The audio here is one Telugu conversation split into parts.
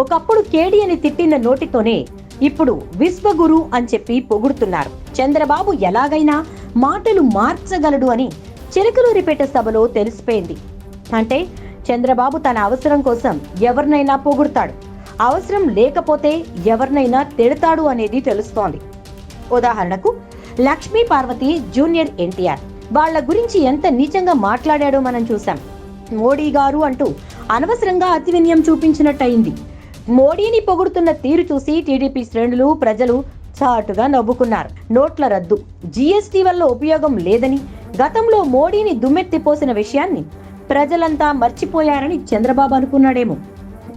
ఒకప్పుడు కేడి అని తిట్టిన నోటితోనే ఇప్పుడు విశ్వగురు అని చెప్పి పొగుడుతున్నారు. చంద్రబాబు ఎలాగైనా మాటలు మార్చగలడు అని చిలకలూరిపేట సభలో తెలిసిపోయింది. అంటే చంద్రబాబు తన అవసరం కోసం ఎవరినైనా పొగుడతాడు. అవసరం లేకపోతే ఎవరినైనా తిడతాడు అనేది తెలుస్తోంది. ఉదాహరణకు లక్ష్మీ పార్వతి జూనియర్ ఎన్టీఆర్. వాళ్ళ గురించి ఎంత నీచంగా మాట్లాడాడో మనం చూసాం మోడీ గారు అంటూ అనవసరంగా అతివినయం చూపించినట్టయింది. మోడీని పొగుడుతున్న తీరు చూసి టీడీపీ శ్రేణులు ప్రజలు చాటుగా నవ్వుకున్నారు. నోట్ల రద్దు. జీఎస్టీ వల్ల ఉపయోగం లేదని గతంలో మోడీని దుమ్మెత్తిపోసిన విషయాన్ని ప్రజలంతా మర్చిపోయారని చంద్రబాబు అనుకున్నాడేమో.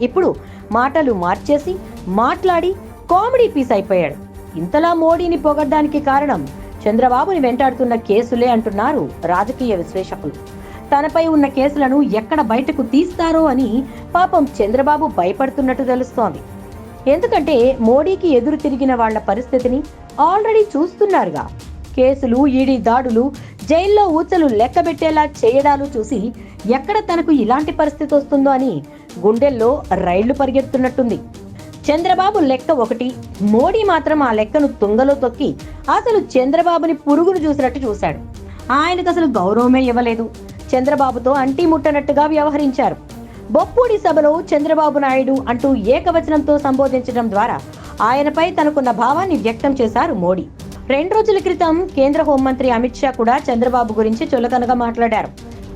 ఇప్పుడు మాటలు మార్చేసి మాట్లాడి కామెడీ పీస్ అయిపోయాడు. ఇంతలా మోడీని పొగడ్డానికి కారణం చంద్రబాబుని వెంటాడుతున్న కేసులే అంటున్నారు రాజకీయ విశ్లేషకులు. తనపై ఉన్న కేసులను ఎక్కడ బయటకు తీస్తారో అని పాపం చంద్రబాబు భయపడుతున్నట్టు తెలుస్తోంది. ఎందుకంటే మోడీకి ఎదురు తిరిగిన వాళ్ళ పరిస్థితిని ఆల్రెడీ చూస్తున్నారుగా. కేసులు ఈడీ దాడులు జైల్లో ఊచలు లెక్కబెట్టేలా చేయడాలు చూసి ఎక్కడ తనకు ఇలాంటి పరిస్థితి వస్తుందో అని గుండెల్లో రైళ్ళు పరిగెత్తున్నట్టుంది. చంద్రబాబు లెక్క ఒకటి మోడీ మాత్రం ఆ లెక్కను తుంగలో తొక్కి అసలు చంద్రబాబుని పురుగును చూసినట్టు చూశాడు. ఆయనకు అసలు గౌరవమే ఇవ్వలేదు. చంద్రబాబుతో అంటీ ముట్టనట్టుగా వ్యవహరించారు. బొప్పూడి సభలో చంద్రబాబు నాయుడు అంటూ ఏకవచనంతో సంబోధించడం ద్వారా ఆయనపై తనకున్న భావాన్ని వ్యక్తం చేశారు మోడీ. రెండు రోజుల క్రితం కేంద్ర హోంమంత్రి అమిత్ షా కూడా చంద్రబాబు గురించి చులకనగా మాట్లాడారు.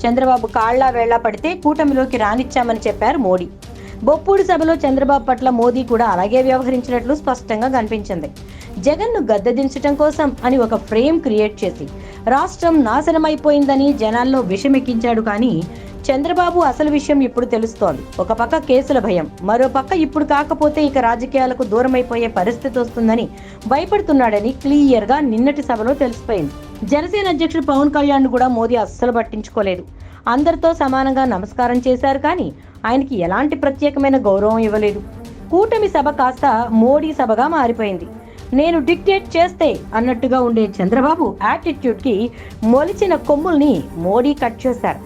చంద్రబాబు కాళ్ళా వేళ్ళా పడితే కూటమిలోకి రానిచ్చామని చెప్పారు మోడీ. బొప్పూడి సభలో చంద్రబాబు పట్ల మోదీ కూడా అలాగే వ్యవహరించినట్లు స్పష్టంగా కనిపించింది. జగన్ను గద్దెదించడం కోసం అని ఒక ఫ్రేమ్ క్రియేట్ చేసి రాష్ట్రం నాశనమైపోయిందని జనాల్లో విషమెక్కించాడు కానీ చంద్రబాబు అసలు విషయం ఇప్పుడు తెలుస్తోంది. ఒక పక్క కేసుల భయం మరో పక్క ఇప్పుడు కాకపోతే ఇక రాజకీయాలకు దూరమైపోయే పరిస్థితి వస్తుందని భయపడుతున్నాడని క్లియర్గా నిన్నటి సభలో తెలిసిపోయింది. జనసేన అధ్యక్షుడు పవన్ కళ్యాణ్ కూడా మోదీ అస్సలు పట్టించుకోలేదు. అందరితో సమానంగా నమస్కారం చేశారు కానీ ఆయనకి ఎలాంటి ప్రత్యేకమైన గౌరవం ఇవ్వలేదు. కూటమి సభ కాస్త మోడీ సభగా మారిపోయింది. నేను డిక్టేట్ చేస్తే అన్నట్టుగా ఉండే చంద్రబాబు యాటిట్యూడ్కి మొలిచిన కొమ్ముల్ని మోడీ కట్ చేశారు.